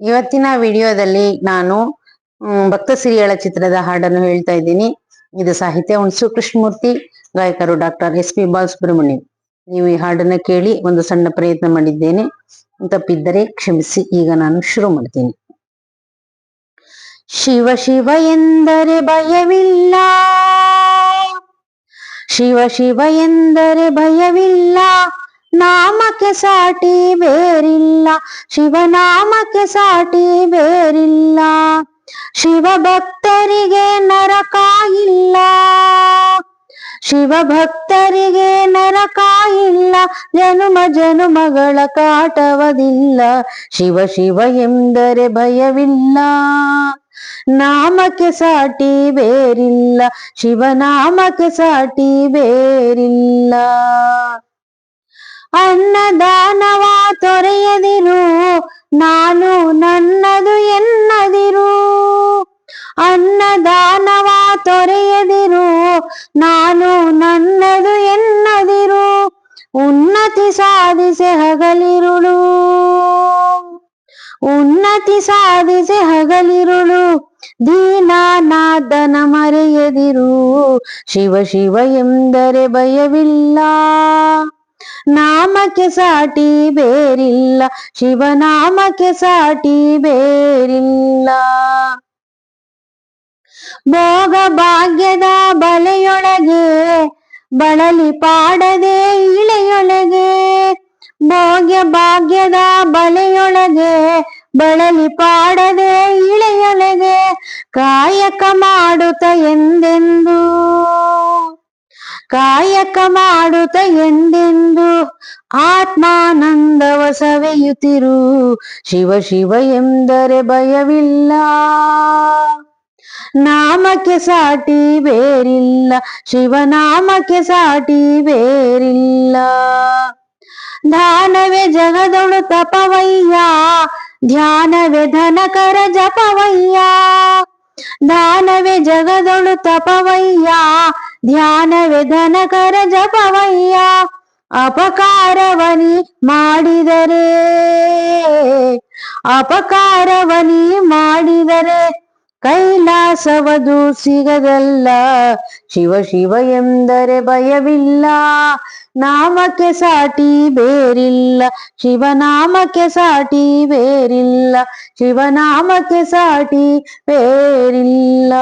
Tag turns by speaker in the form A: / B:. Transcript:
A: ಇವತ್ತಿನ ವಿಡಿಯೋದಲ್ಲಿ ನಾನು ಭಕ್ತ ಸಿರಿಯಳ ಚಿತ್ರದ ಹಾಡನ್ನು ಹೇಳ್ತಾ ಇದ್ದೀನಿ. ಇದು ಸಾಹಿತ್ಯ ಹುಣಸು ಕೃಷ್ಣಮೂರ್ತಿ ಗಾಯಕರು ಡಾಕ್ಟರ್ ಎಸ್ ಪಿ ಬಾಲಸುಬ್ರಹ್ಮಣ್ಯಂ. ನೀವು ಈ ಹಾಡನ್ನ ಕೇಳಿ ಒಂದು ಸಣ್ಣ ಪ್ರಯತ್ನ ಮಾಡಿದ್ದೇನೆ. ತಪ್ಪಿದ್ದರೆ ಕ್ಷಮಿಸಿ, ಈಗ ನಾನು ಶುರು ಮಾಡ್ತೀನಿ. ಶಿವ ಶಿವ ಎಂದರೆ ಭಯವಿಲ್ಲ. ಶಿವ ಶಿವ ಎಂದರೆ ಭಯವಿಲ್ಲ. ನಾಮಕ್ಕೆ ಸಾಟಿ ಬೇರಿಲ್ಲ ಶಿವನಾಮಕ್ಕೆ ಸಾಟಿ ಬೇರಿಲ್ಲ. ಶಿವ ಭಕ್ತರಿಗೆ ನರಕ ಇಲ್ಲ. ಶಿವ ಭಕ್ತರಿಗೆ ನರಕ ಇಲ್ಲ. ಜನುಮ ಜನುಮಗಳ ಕಾಟವದಿಲ್ಲ. ಶಿವ ಶಿವ ಎಂದರೆ ಭಯವಿಲ್ಲ. ನಾಮಕ್ಕೆ ಸಾಟಿ ಬೇರಿಲ್ಲ. ಶಿವನಾಮಕ್ಕೆ ಸಾಟಿ ಬೇರಿಲ್ಲ. ಅನ್ನದಾನವ ತೊರೆಯದಿರು, ನಾನು ನನ್ನದು ಎನ್ನದಿರು. ಅನ್ನದಾನವ ತೊರೆಯದಿರು, ನಾನು ನನ್ನದು ಎನ್ನದಿರು. ಉನ್ನತಿ ಸಾಧಿಸಿ ಹಗಲಿರುಳು. ಉನ್ನತಿ ಸಾಧಿಸಿ ಹಗಲಿರುಳು. ದೀನಾನಾಥನ ಮರೆಯದಿರು. ಶಿವ ಶಿವ ಎಂದರೆ ಭಯವಿಲ್ಲ. ನಾಮಕ್ಕೆ ಸಾಟಿ ಬೇರಿಲ್ಲ, ಶಿವನಾಮಕ್ಕೆ ಸಾಟಿ ಬೇರಿಲ್ಲ. ಭೋಗ ಭಾಗ್ಯದ ಬಲೆಯೊಳಗೆ, ಬಳಲಿ ಪಾಡದೆ ಇಳೆಯೊಳಗೆ, ಭೋಗ್ಯ ಭಾಗ್ಯದ ಬಲೆಯೊಳಗೆ, ಬಳಲಿ ಪಾಡದೆ ಇಳೆಯೊಳಗೆ, ಕಾಯಕ ಮಾಡುತ್ತ ಎಂದೆಂದು. ಕಾಯಕ ಮಾಡುತ್ತ ಎಂದೆಂದು ಆತ್ಮಾನಂದವ ಸವೆಯುತ್ತಿರು ಶಿವ ಶಿವ ಎಂದರೆ ಭಯವಿಲ್ಲ. ನಾಮಕ್ಕೆ ಸಾಟಿ ಬೇರಿಲ್ಲ. ಶಿವನಾಮಕ್ಕೆ ಸಾಟಿ ಬೇರಿಲ್ಲ. ದಾನವೇ ಜಗದೊಳು ತಪವಯ್ಯ. ಧ್ಯಾನವೇ ಧನಕರ ಜಪವಯ್ಯ. ದಾನವೇ ಜಗದೊಳು ತಪವಯ್ಯ. ಧ್ಯಾನವೇ ಕರ ಜಪವಯ್ಯ ಅಪಕಾರವನಿ ಮಾಡಿದರೆ. ಅಪಕಾರವನಿ ಮಾಡಿದರೆ ಕೈಲಾಸವದು ಸಿಗದಲ್ಲ. ಶಿವ ಶಿವ ಎಂದರೆ ಭಯವಿಲ್ಲ. ನಾಮಕ್ಕೆ ಸಾಟಿ ಬೇರಿಲ್ಲ. ಶಿವನಾಮಕ್ಕೆ ಸಾಟಿ ಬೇರಿಲ್ಲ. ಶಿವನಾಮಕ್ಕೆ ಸಾಟಿ ಬೇರಿಲ್ಲ.